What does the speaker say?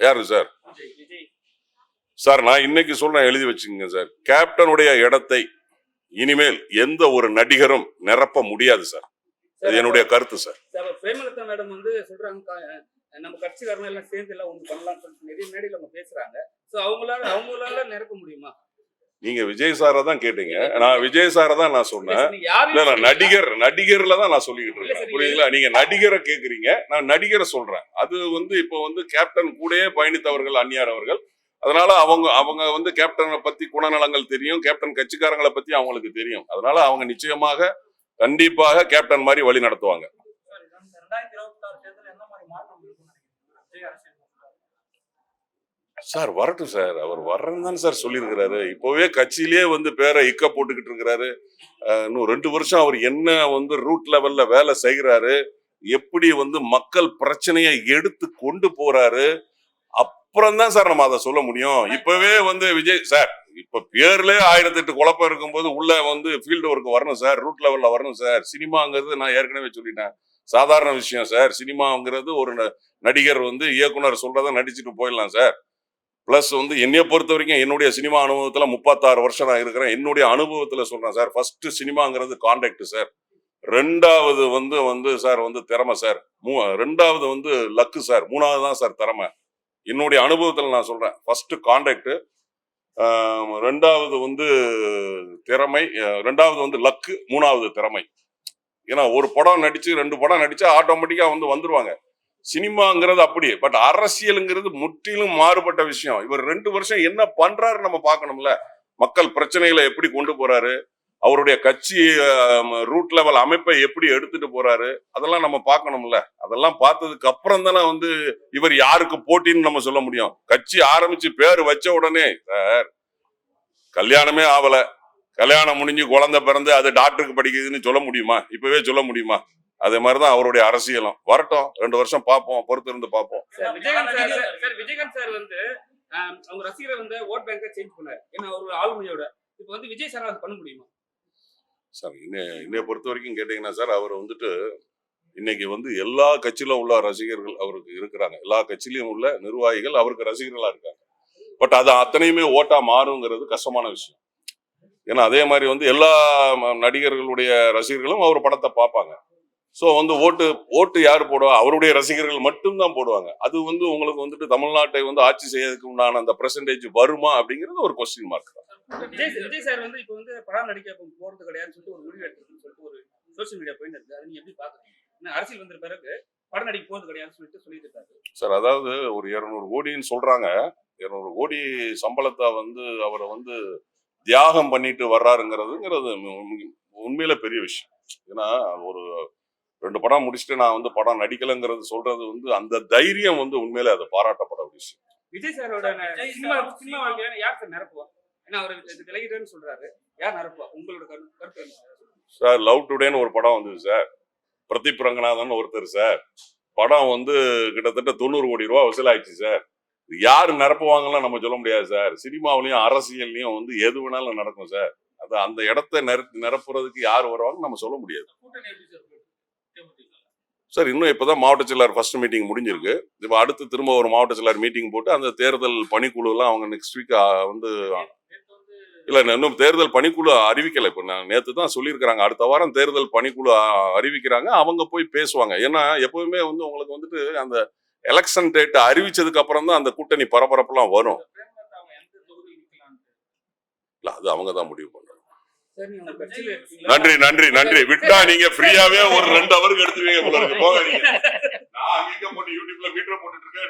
யாரு sir? Sir நான் இன்னைக்கு சொல்றேன் எழுதி வச்சுக்கோங்க சார். கேப்டனுடைய இடத்தை இனிமேல் எந்த ஒரு நடிகரும் நிரப்ப முடியாது சார். அது என்னுடைய கருத்து சார். பிரேமலதா மேடம் வந்து சொல்றாங்க நம்ம கட்சிக்காரங்க எல்லாம் சேர்ந்து எல்லாம் ஒண்ணு பண்ணலாம்னு சொல்லிட்டு நிறைய மேடையில் அவங்க பேசுறாங்க. ஸோ அவங்களால அவங்களால நிரப்ப முடியுமா? நீங்க விஜய் சாரை தான் கேட்டீங்க. நான் விஜய் சாரை தான் நான் சொன்னேன். இல்ல. நடிகர் நடிகர்ல தான் நான் சொல்லிக்கிட்டு இருக்கேன். புரியுதுங்களா? நீங்க நடிகரை கேக்குறீங்க. நான் நடிகரை சொல்றேன். அது வந்து இப்போ வந்து கேப்டன் கூடயே பயணித்தவர்கள் அந்நியார் அவர்கள். அதனால அவங்க அவங்க வந்து கேப்டனை பத்தி குணநலங்கள் தெரியும். கேப்டன் கட்சிக்காரங்களை பத்தி அவங்களுக்கு தெரியும். அதனால அவங்க நிச்சயமாக கண்டிப்பாக கேப்டன் மாதிரி வழி நடத்துவாங்க ரெண்டாயிரத்தி இருபத்தி ஆறு தேர்தல் என்ன மாதிரி மாற்றம் இருக்கும்னு நினைக்கிறீங்க விஜய் அரசியல் சார் வரட்டும் சார். அவர் வர்றேன்னு தானே சார் சொல்லியிருக்கிறாரு. இப்போவே கட்சியிலே வந்து பேரை இக்க போட்டுக்கிட்டு இருக்கிறாரு. இன்னும் ரெண்டு வருஷம் அவர் என்ன வந்து ரூட் லெவல்ல வேலை செய்கிறாரு எப்படி வந்து மக்கள் பிரச்சனையை எடுத்து கொண்டு போறாரு அப்புறம் தான் சார் நம்ம அதை சொல்ல முடியும். இப்பவே வந்து விஜய் சார் இப்ப பேர்ல ஆயிரத்தி எட்டு குழப்பம் இருக்கும்போது உள்ள வந்து ஃபீல்டு ஒர்க் வரணும் சார் ரூட் லெவல்ல வரணும் சார். சினிமாங்கிறது நான் ஏற்கனவே சொல்லிட்டேன். சாதாரண விஷயம் சார். சினிமாங்கிறது ஒரு ந- நடிகர் வந்து இயக்குனர் சொல்றத நடிச்சுட்டு போயிடலாம் சார். ப்ளஸ் வந்து என்னைய பொறுத்த வரைக்கும் என்னுடைய சினிமா அனுபவத்தில் முப்பத்தாறு வருஷம் நான் இருக்கிறேன். என்னுடைய அனுபவத்தில் சொல்கிறேன் சார். ஃபஸ்ட்டு சினிமாங்கிறது கான்டாக்ட் சார். ரெண்டாவது வந்து வந்து சார் வந்து திறமை சார். மூ ரெண்டாவது வந்து லக்கு சார். மூணாவது தான் சார் திறமை. என்னுடைய அனுபவத்தில் நான் சொல்கிறேன் ஃபஸ்ட்டு கான்டாக்ட் ரெண்டாவது வந்து திறமை ரெண்டாவது வந்து லக்கு மூணாவது திறமை. ஏன்னா ஒரு படம் நடிச்சு ரெண்டு படம் நடிச்சா ஆட்டோமேட்டிக்காக வந்து வந்துருவாங்க. சினிமாங்கிறது அப்படி பட் அரசியலுங்கிறது முற்றிலும் மாறுபட்ட விஷயம். இவர் ரெண்டு வருஷம் என்ன பண்றாரு நம்ம பார்க்கணும்ல. மக்கள் பிரச்சனைகளை எப்படி கொண்டு போறாரு? அவருடைய கட்சி ரூட் லெவல் அமைப்பை எப்படி எடுத்துட்டு போறாரு? அதெல்லாம் நம்ம பார்க்கணும்ல. அதெல்லாம் பார்த்ததுக்கு அப்புறம் தானே வந்து இவர் யாருக்கு போட்டின்னு நம்ம சொல்ல முடியும். கட்சி ஆரம்பிச்சு பேர் வச்ச உடனே சார் கல்யாணமே ஆவல. கல்யாணம் முடிஞ்சு குழந்தை பிறந்து அது டாக்டருக்கு படிக்குதுன்னு சொல்ல முடியுமா? இப்பவே சொல்ல முடியுமா? அதே மாதிரிதான் அவருடைய அரசியலும். வரட்டும் ரெண்டு வருஷம் பார்ப்போம் பொறுத்து இருந்து பார்ப்போம். சார் விஜயகாந்த் சார் வந்து அவங்க ரசிகரை வந்து ஓட் பேங்கை சேஞ்ச் பண்ணாரு. ஏன்னா ஒரு ஆளுமையோட இப்போ வந்து விஜய் சார் அது பண்ண முடியுமா? சார் இன்னை இன்னைய பொறுத்த வரைக்கும் கேட்டீங்கன்னா சார் அவர் வந்துட்டு இன்னைக்கு வந்து எல்லா கட்சியில உள்ள ரசிகர்கள் அவருக்கு இருக்கிறாங்க. எல்லா கட்சியிலும் உள்ள நிர்வாகிகள் அவருக்கு ரசிகர்களா இருக்காங்க. பட் அது அத்தனையுமே ஓட்டா மாறுங்கிறது கஷ்டமான விஷயம். ஏன்னா அதே மாதிரி வந்து எல்லா நடிகர்களுடைய ரசிகர்களும் அவர் படத்தை பார்ப்பாங்க. ஸோ வந்து ஓட்டு ஓட்டு யார் போடுவா? அவருடைய ரசிகர்கள் மட்டும்தான் போடுவாங்க. அது வந்து உங்களுக்கு வந்துட்டு தமிழ்நாட்டை வந்து ஆட்சி செய்யறதுக்கு உண்டான அந்த பெர்சன்டேஜ் வருமா அப்படிங்கிறது ஒரு question mark Vijay Vijay sir வந்து இப்போ வந்து படம் நடிக்க போறது கிடையாதுன்னு சொல்லிட்டு ஒரு முடிவு எடுத்துருக்குன்னு சொல்லிட்டு ஒரு சோஷியல் மீடியா போயிட்டு இருக்கு. அதை நீங்க எப்படி பாக்குறீங்க அரசியல் வந்த பிறகு படம் நடிக்க போறது கிடையாதுன்னு சொல்லிட்டு சொல்லிட்டு இருக்காரு. சார் அதாவது ஒரு இருநூறு கோடின்னு சொல்றாங்க. இருநூறு கோடி சம்பளத்தை வந்து அவரை வந்து தியாகம் பண்ணிட்டு வர்றாருங்கிறதுங்கிறது உண்மை- உண்மை- உண்மையில பெரிய விஷயம். ஏன்னா ஒரு ரெண்டு படம் முடிச்சுட்டு நான் வந்து படம் நடிக்கலைங்கிறது சொல்றது வந்து அந்த தைரியம் வந்து உண்மையில அது பாராட்டப்பட ஒரு விஷயம். விஜய் சாரோட விஜய் சினிமா சார் சினிமா வாழ்க்கையில யார் சார் நிரப்புவா? ஏன்னா அவர் இது விலகிட்டேன்னு சொல்றாரு. யார் நிரப்புவா? உங்களோட கரு- கருத்து என்ன? சார்? சார் லவ் டுடேன்னு ஒரு படம் வந்தது சார். பிரதீப் ரங்கநாதன் ஒருத்தர் சார். படம் வந்து கிட்டத்தட்ட தொண்ணூறு கோடி ரூபா வசூலாயிடுச்சு சார். யார் நிரப்புவாங்கலாம் நம்ம சொல்ல முடியாது சார். சினிமாவிலையும் அரசியல்லையும் வந்து எது வேணாலும் நடக்கும் சார். அது அந்த இடத்த நிர நிரப்புறதுக்கு யார் வருவாங்க நம்ம சொல்ல முடியாது. சார் இன்னும் இப்பதான் மாவட்ட செயலாளர் ஃபர்ஸ்ட் மீட்டிங் முடிஞ்சிருக்கு. இப்போ அடுத்து திரும்ப ஒரு மாவட்ட செயலாளர் மீட்டிங் போட்டு அந்த தேர்தல் பணிக்குழுலாம் அவங்க நெக்ஸ்ட் வீக் வந்து இல்ல நான் இன்னும் தேர்தல் பணிக்குழு அறிவிக்கல. இப்ப நான் நேத்து தான் சொல்லியிருக்கிறாங்க. அடுத்த வாரம் தேர்தல் பணிக்குழு அறிவிக்கிறாங்க. அவங்க போய் பேசுவாங்க. ஏன்னா எப்பவுமே வந்து உங்களுக்கு வந்துட்டு அந்த எலெக்ஷன் டேட் அறிவிச்சதுக்கு அப்புறம் தான் அந்த கூட்டணி பரபரப்புலாம் வரும். பிரேமலதா இல்ல அது அவங்க தான் முடிவு பண்ணணும் நன்றி நன்றி நன்றி. விட்டா நீங்க ஃப்ரீயாவே ஒரு ரெண்டு அவருக்கு எடுத்துவீங்க போல இருக்கு. போங்க நீங்க நான் அங்க போட்டு யூடியூப்ல மீட்டர் போட்டுட்டு இருக்கேன்.